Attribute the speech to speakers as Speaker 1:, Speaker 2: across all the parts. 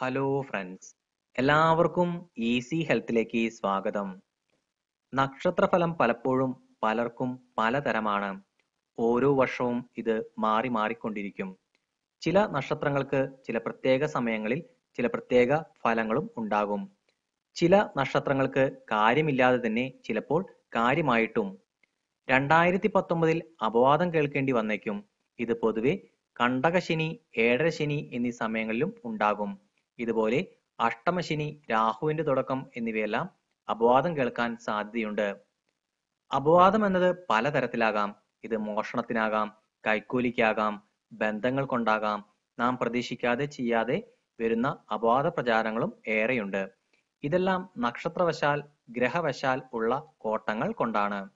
Speaker 1: Hello friends എല്ലാവർക്കും easy ഹെൽത്തിലേക്ക് സ്വാഗതം. നക്ഷത്രഫലം പലപ്പോഴും പലർക്കും പലതരമാണ്. ഓരോ വർഷവും ഇത് മാറി മാറിക്കൊണ്ടിരിക്കും. ചില നക്ഷത്രങ്ങൾക്ക് ചില പ്രത്യേക സമയങ്ങളിൽ ചില പ്രത്യേക ഫലങ്ങളും ഉണ്ടാകും. ചില നക്ഷത്രങ്ങൾക്ക് കാര്യമില്ലാതെ തന്നെ ചിലപ്പോൾ കാര്യമായിട്ടും. രണ്ടായിരത്തി പത്തൊമ്പതിൽ അപവാദം കേൾക്കേണ്ടി വന്നേക്കും. ഇത് പൊതുവെ കണ്ടകശനി ഏഴരശനി എന്നീ സമയങ്ങളിലും ഉണ്ടാകും. ഇതുപോലെ അഷ്ടമശനി രാഹുവിന്റെ തുടക്കം എന്നിവയെല്ലാം അപവാദം കേൾക്കാൻ സാധ്യതയുണ്ട്. അപവാദം എന്നത് പലതരത്തിലാകാം. ഇത് മോഷണത്തിനാകാം കൈക്കൂലിക്കാകാം ബന്ധങ്ങൾ കൊണ്ടാകാം. നാം പ്രതീക്ഷിക്കാതെ ചെയ്യാതെ വരുന്ന അപവാദ പ്രചാരങ്ങളും ഏറെയുണ്ട്. ഇതെല്ലാം നക്ഷത്രവശാൽ ഗ്രഹവശാൽ ഉള്ള കോട്ടങ്ങൾ കൊണ്ടാണ്.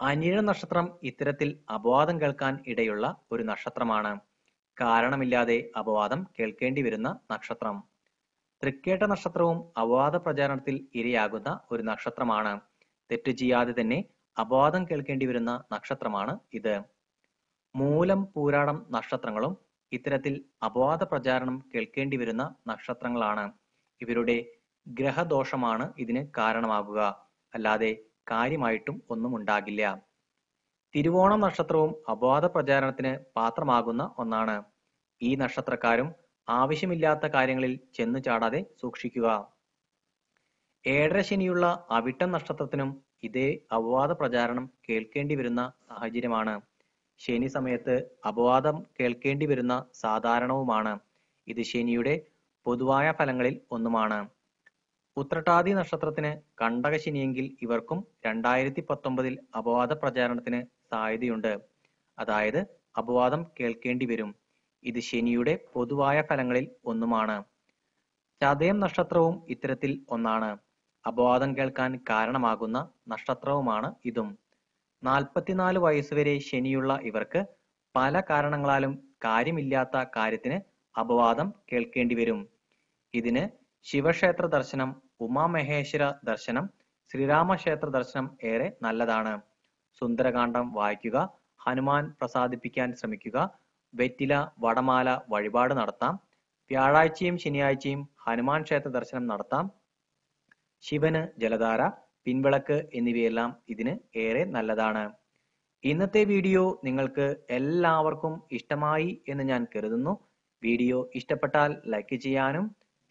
Speaker 1: അനിഴ നക്ഷത്രം ഇത്തരത്തിൽ അപവാദം കേൾക്കാൻ ഇടയുള്ള ഒരു നക്ഷത്രമാണ്. കാരണമില്ലാതെ അപവാദം കേൾക്കേണ്ടി വരുന്ന നക്ഷത്രം. തൃക്കേട്ട നക്ഷത്രവും അപവാദ പ്രചാരണത്തിൽ ഇരയാകുന്ന ഒരു നക്ഷത്രമാണ്. തെറ്റു ചെയ്യാതെ തന്നെ അപവാദം കേൾക്കേണ്ടി വരുന്ന നക്ഷത്രമാണ് ഇത്. മൂലം പൂരാടം നക്ഷത്രങ്ങളും ഇത്തരത്തിൽ അപവാദ പ്രചാരണം കേൾക്കേണ്ടി വരുന്ന നക്ഷത്രങ്ങളാണ്. ഇവരുടെ ഗ്രഹദോഷമാണ് ഇതിന് കാരണമാകുക. അല്ലാതെ കാര്യമായിട്ടും ഒന്നും ഉണ്ടാകില്ല. തിരുവോണം നക്ഷത്രവും അപവാദ പ്രചാരണത്തിന് പാത്രമാകുന്ന ഒന്നാണ്. ഈ നക്ഷത്രക്കാരും ആവശ്യമില്ലാത്ത കാര്യങ്ങളിൽ ചെന്നു ചാടാതെ സൂക്ഷിക്കുക. ഏഴര ശനിയുള്ള അവിട്ടം നക്ഷത്രത്തിനും ഇതേ അപവാദ പ്രചാരണം കേൾക്കേണ്ടി വരുന്ന സാഹചര്യമാണ്. ശനി സമയത്ത് അപവാദം കേൾക്കേണ്ടി വരുന്ന സാധാരണവുമാണ്. ഇത് ശനിയുടെ പൊതുവായ ഫലങ്ങളിൽ ഒന്നുമാണ്. ഉത്രട്ടാതി നക്ഷത്രത്തിന് കണ്ടകശനിയെങ്കിൽ ഇവർക്കും രണ്ടായിരത്തി പത്തൊമ്പതിൽ അപവാദ പ്രചാരണത്തിന് സാധ്യതയുണ്ട്. അതായത് അപവാദം കേൾക്കേണ്ടി വരും. ഇത് ശനിയുടെ പൊതുവായ ഫലങ്ങളിൽ ഒന്നുമാണ്. ചതയം നക്ഷത്രവും ഇത്തരത്തിൽ ഒന്നാണ്. അപവാദം കേൾക്കാൻ കാരണമാകുന്ന നക്ഷത്രവുമാണ് ഇതും. നാൽപ്പത്തിനാല് വയസ്സുവരെ ശനിയുള്ള ഇവർക്ക് പല കാരണങ്ങളാലും കാര്യമില്ലാത്ത കാര്യത്തിന് അപവാദം കേൾക്കേണ്ടി വരും. ഇതിന് ശിവക്ഷേത്ര ദർശനം ഉമാമഹേശ്വര ദർശനം ശ്രീരാമക്ഷേത്ര ദർശനം ഏറെ നല്ലതാണ്. സുന്ദരകാന്ഡം വായിക്കുക ഹനുമാൻ പ്രസാദിപ്പിക്കാൻ ശ്രമിക്കുക വെറ്റില വടമാല വഴിപാട് നടത്താം വ്യാഴാഴ്ചയും ശനിയാഴ്ചയും ഹനുമാൻ ക്ഷേത്ര ദർശനം നടത്താം ശിവന് ജലധാര പിൻവിളക്ക് എന്നിവയെല്ലാം ഇതിന് ഏറെ നല്ലതാണ്. ഇന്നത്തെ വീഡിയോ നിങ്ങൾക്ക് എല്ലാവർക്കും ഇഷ്ടമായി എന്ന് ഞാൻ കരുതുന്നു. വീഡിയോ ഇഷ്ടപ്പെട്ടാൽ ലൈക്ക് ചെയ്യാനും